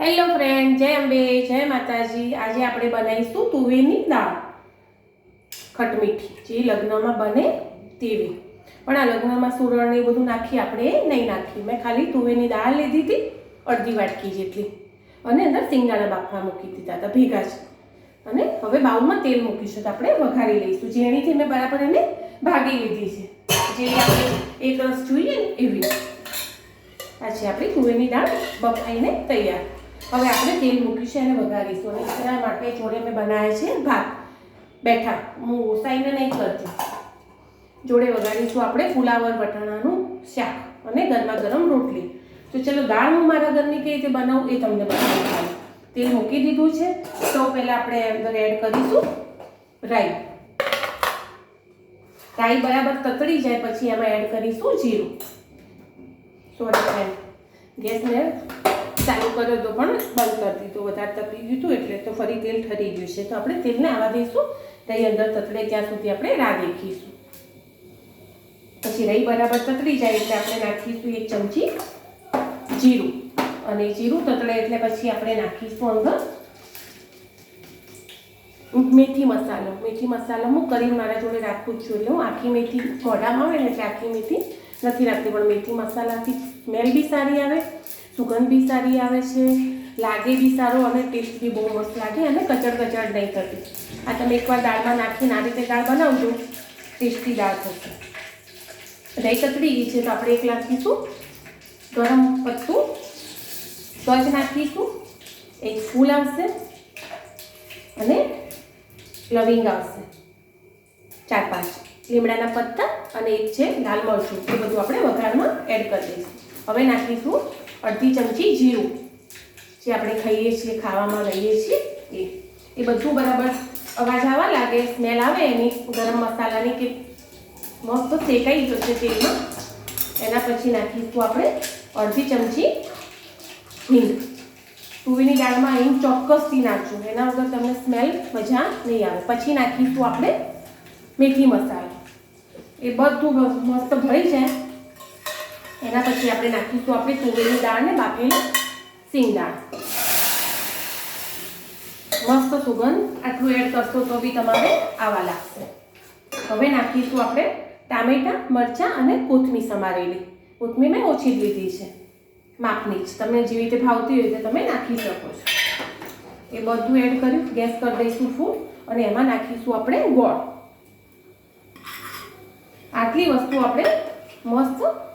Hello friend જય અંબે, જય માતાજી. આજે આપણે બનાવીશું તુવેરની દાળ. ખટમીઠી જે લગ્નમાં બને તેવી. પણ આ લગ્નમાં સુરણ એ બધું નાખી આપણે નહીં નાખી. મેં ખાલી તુવેરની દાળ લીધી હતી, અડધી વાટકી જેટલી. અને અંદર સિંગાણા બાફવા મૂકી દીધા હતા, ભેગા જ. અને હવે બાઉલમાં તેલ મૂકીશું, તો આપણે વઘારી લઈશું. ઝીણીથી મેં બરાબર એને ભાગી લીધી છે. જે આપણે એક રસ જોઈએ ને એવી. આ આપણી તુવેરની દાળ, બફાઈને તૈયાર. હવે આપણે તેલ મૂકીશું અને વઘારીશું અને એના માટે જોડે મેં બનાવ્યા છે ભાત. બેઠા. હું ઓસાઈને નહીં કરતી. જોડે વઘારીશું આપણે ફુલાવર વટાણાનું શાક અને ગરમા ગરમ રોટલી. તો ચલો, દાળ હું મારા ઘરની કઈ રીતે બનાવું એ તમને બતાવું. તેલ મૂકી દીધું છે. તો પહેલાં આપણે અંદર એડ કરીશું રાઈ. રાઈ બરાબર તતડી જાય, પછી એમાં એડ કરીશું જીરું. સોરી ફ્રેન્ડ ગેસને ચાલુ કર્યો હતો પણ બંધ કરી દીધું. વધારે તપી ગયું હતું એટલે તો ફરી તેલ ઠરી ગયું છે. તો આપણે તેલને આવા દઈશું. રહી અંદર તતડે ત્યાં સુધી આપણે રાહ દેખીશું. પછી રહી બરાબર તતડી જાય એટલે આપણે નાખીશું એક ચમચી જીરું. અને જીરું તતડે એટલે પછી આપણે નાખીશું અંદર મેથી મસાલો. મેથી મસાલો હું કરીને મારા જોડે રાખું જ છું. એટલે હું આખી મેથી મોઢામાં આવે એટલે આખી મેથી નથી રાખતી. પણ મેથી મસાલાથી સ્મેલ બી સારી આવે. સુગંધ બી સારી આવે છે, લાગે બી સારો અને ટેસ્ટ બી બહુ મસ્ત લાગે અને કચડ કચડ નહીં થતી આ તમે એકવાર દાળમાં નાખીને આ રીતે દાળ બનાવજો ટેસ્ટી દાળ થશે. દહીં કતરી ગઈ છે તો આપણે એક નાખીશું ગરમ પત્તું, સ્વચ્છ નાખીશું, એક ફૂલ આવશે અને લવિંગ આવશે. ચાર પાંચ લીમડાના પત્તા અને એક છે લાલ મરચું, એ બધું આપણે વઘારમાં એડ કરી દઈશું. હવે નાખીશું અડધી ચમચી જીરું, જે આપણે ખાઈએ છીએ, ખાવામાં લઈએ છીએ, એ. એ બધું બરાબર અવાજ આવવા લાગે, સ્મેલ આવે એની, ગરમ મસાલાની કે મસ્ત શેકાઈ જશે તેલમાં, એના પછી નાખીશું આપણે અડધી ચમચી હિંગ. તુવેરની દાળમાં હિંગ ચોક્કસથી નાખજો, એના વગર તમને સ્મેલ મજા નહીં આવે. પછી નાખીશું આપણે મેથી મસાલો. એ બધું મસ્ત ભળી જાય. એના પછી આપણે નાખીશું આપણે તુવેરની દાળ ને બાફેલી સિંગ દાળ. મસ્ત સુગંધ, આટલું એડ કરશો તો બી તમારે આવા લાગશે. હવે નાખીશું આપણે ટામેટાં, મરચાં અને કોથમીર સમારેલી. કોથમી મેં ઓછી જ લીધી છે. માપની જ. તમને જેવી રીતે ભાવતી હોય તે તમે નાખી શકો છો. એ બધું એડ કર્યું. ગેસ કરી દઈશું ફૂલ અને એમાં નાખીશું આપણે ગોળ. આટલી વસ્તુ આપણે મસ્ત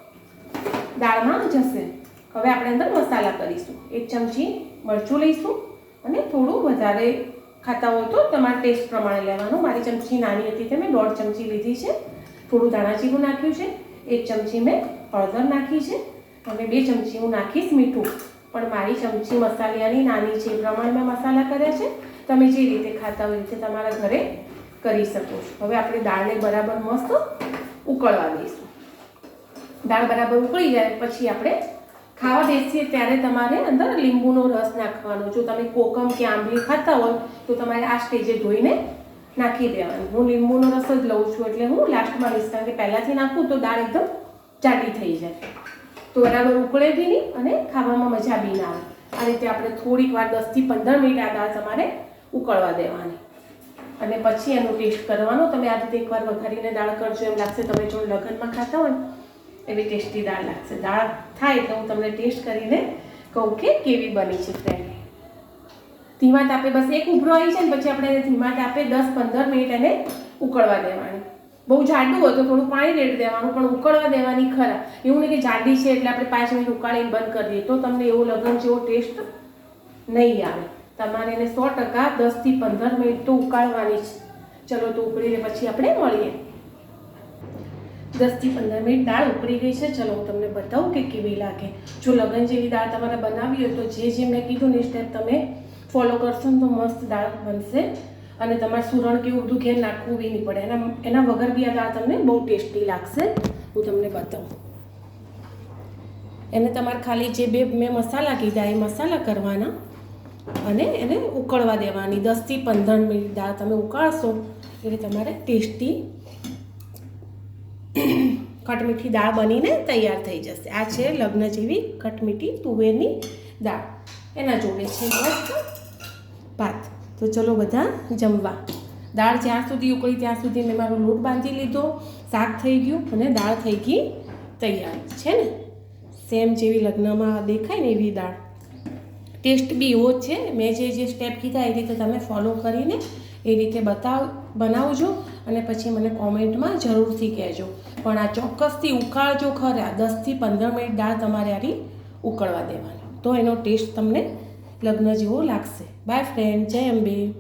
દાળમાં જશે. હવે આપણે અંદર મસાલા કરીશું. એક ચમચી મરચું લઈશું અને થોડું વધારે ખાતા હોય તો તમારા ટેસ્ટ પ્રમાણે લેવાનું. મારી ચમચી નાની હતી તે મેં દોઢ ચમચી લીધી છે. થોડું ધાણા જીરું નાખ્યું છે. એક ચમચી મેં હળદર નાખી છે અને બે ચમચી હું નાખીશ મીઠું. પણ મારી ચમચી મસાલિયાની નાની છે એ પ્રમાણે મેં મસાલા કર્યા છે. તમે જે રીતે ખાતા હોય તે તમારા ઘરે કરી શકો છો. હવે આપણે દાળને બરાબર મસ્ત ઉકળવા દઈશું. દાળ બરાબર ઉકળી જાય પછી આપણે ખાવા બેસીએ ત્યારે તમારે અંદર લીંબુનો રસ નાખવાનો. જો તમે કોકમ કે આંબલી ખાતા હોય, તો તમારે આ સ્ટેજે ધોઈને નાખી દેવાનું. હું લીંબુનો રસ જ લઉં છું એટલે હું લાસ્ટમાં લઈશ કારણ કે પહેલાંથી નાખું તો દાળ એકદમ જાડી થઈ જાય. તો બરાબર ઉકળે બી નહીં અને ખાવામાં મજા બી ના આવે. આ રીતે આપણે થોડીક વાર દસથી પંદર મિનિટ આ દાળ તમારે ઉકળવા દેવાની. અને પછી એનો ટેસ્ટ કરવાનો. તમે આ રીતે એકવાર વઘારીને દાળ કરજો. એમ લાગશે તમે જો લગ્નમાં ખાતા હોય એવી ટેસ્ટી દાળ લાગશે. દાળ થાય એટલે હું તમને ટેસ્ટ કરીને કહું કે કેવી બની છે ફ્રેન્ડ ધીમા તાપે બસ એક ઉભરો આવી છે ને પછી આપણે ધીમા તાપે દસ પંદર મિનિટ એને ઉકળવા દેવાની. બહુ જાડું હોય તો થોડું પાણી રેડ દેવાનું, પણ ઉકળવા દેવાની ખરા. એવું નહીં કે જાડી છે એટલે આપણે પાંચ મિનિટ ઉકાળીને બંધ કરી દઈએ. તો તમને એવો લગન જેવો ટેસ્ટ નહીં આવે. તમારે એને સો ટકા દસથી પંદર મિનિટ તો ઉકાળવાની જ. ચલો તો ઉકળીને પછી આપણે મળીએ. દસથી પંદર મિનિટ દાળ ઉકળી ગઈ છે. ચલો, હું તમને બતાવું કે કેવી લાગે. જો લગન જેવી દાળ તમારે બનાવી હોય તો જે જે મેં કીધું ને સ્ટેપ તમે ફોલો કરશો તો મસ્ત દાળ બનશે. અને તમારે સુરણ કે બધું ઘેર નાખવું બી નહીં પડે. એના એના વગર બી આ દાળ તમને બહુ ટેસ્ટી લાગશે. હું તમને બતાવું. એને તમારે ખાલી જે બે મેં મસાલા કીધા એ મસાલા કરવાના અને એને ઉકળવા દેવાની. દસથી પંદર મિનિટ દાળ તમે ઉકાળશો એટલે તમારે ટેસ્ટી ખટમીઠી દાળ બનીને તૈયાર થઈ જશે. આ છે લગ્ન જેવી ખટમીઠી તુવેરની દાળ. એના જોડે છે મસ્ત ભાત. તો ચલો બધા જમવા. દાળ જ્યાં સુધી ઉકળી ત્યાં સુધી મેં મારો લોટ બાંધી લીધો, શાક થઈ ગયું અને દાળ થઈ ગઈ તૈયાર. છે ને? સેમ જેવી લગ્નમાં દેખાય ને એવી દાળ. ટેસ્ટ બી એવો જ છે. મેં જે જે સ્ટેપ કીધા એ રીતે તમે ફોલો કરીને એ રીતે બતાવ, બનાવજો અને પછી મને કોમેન્ટમાં જરૂરથી કહેજો. પણ આ ચોક્કસથી ઉકાળજો ખરા. દસથી પંદર મિનિટ દાળ તમારે આરી ઉકળવા દેવાની. તો એનો ટેસ્ટ તમને લગ્ન જેવો લાગશે. બાય ફ્રેન્ડ જય અંબે.